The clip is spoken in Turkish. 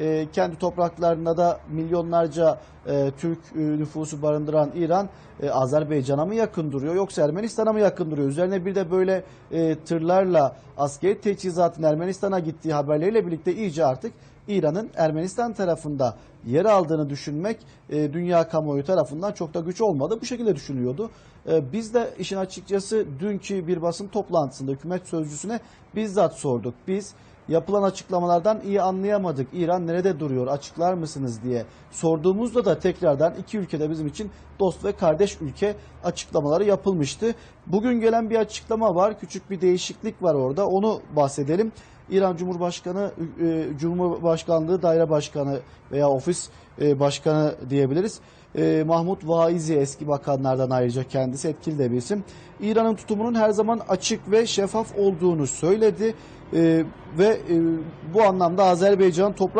e, kendi topraklarında da milyonlarca e, Türk e, nüfusu barındıran İran e, Azerbaycan'a mı yakın duruyor yoksa Ermenistan'a mı yakın duruyor? Üzerine bir de böyle tırlarla askeri teçhizatın Ermenistan'a gittiği haberleriyle birlikte iyice artık İran'ın Ermenistan tarafında yer aldığını düşünmek e, dünya kamuoyu tarafından çok da güç olmadı. Bu şekilde düşünülüyordu. E, biz de işin açıkçası dünkü bir basın toplantısında hükümet sözcüsüne bizzat sorduk. Biz yapılan açıklamalardan iyi anlayamadık. İran nerede duruyor açıklar mısınız diye sorduğumuzda da tekrardan iki ülkede bizim için dost ve kardeş ülke açıklamaları yapılmıştı. Bugün gelen bir açıklama var. Küçük bir değişiklik var orada. Onu bahsedelim. İran Cumhurbaşkanı, e, Cumhurbaşkanlığı Daire Başkanı veya Ofis e, Başkanı diyebiliriz. E, Mahmut Vaizi eski bakanlardan ayrıca kendisi etkili de bir isim. İran'ın tutumunun her zaman açık ve şeffaf olduğunu söyledi. E, ve e, bu anlamda Azerbaycan toprak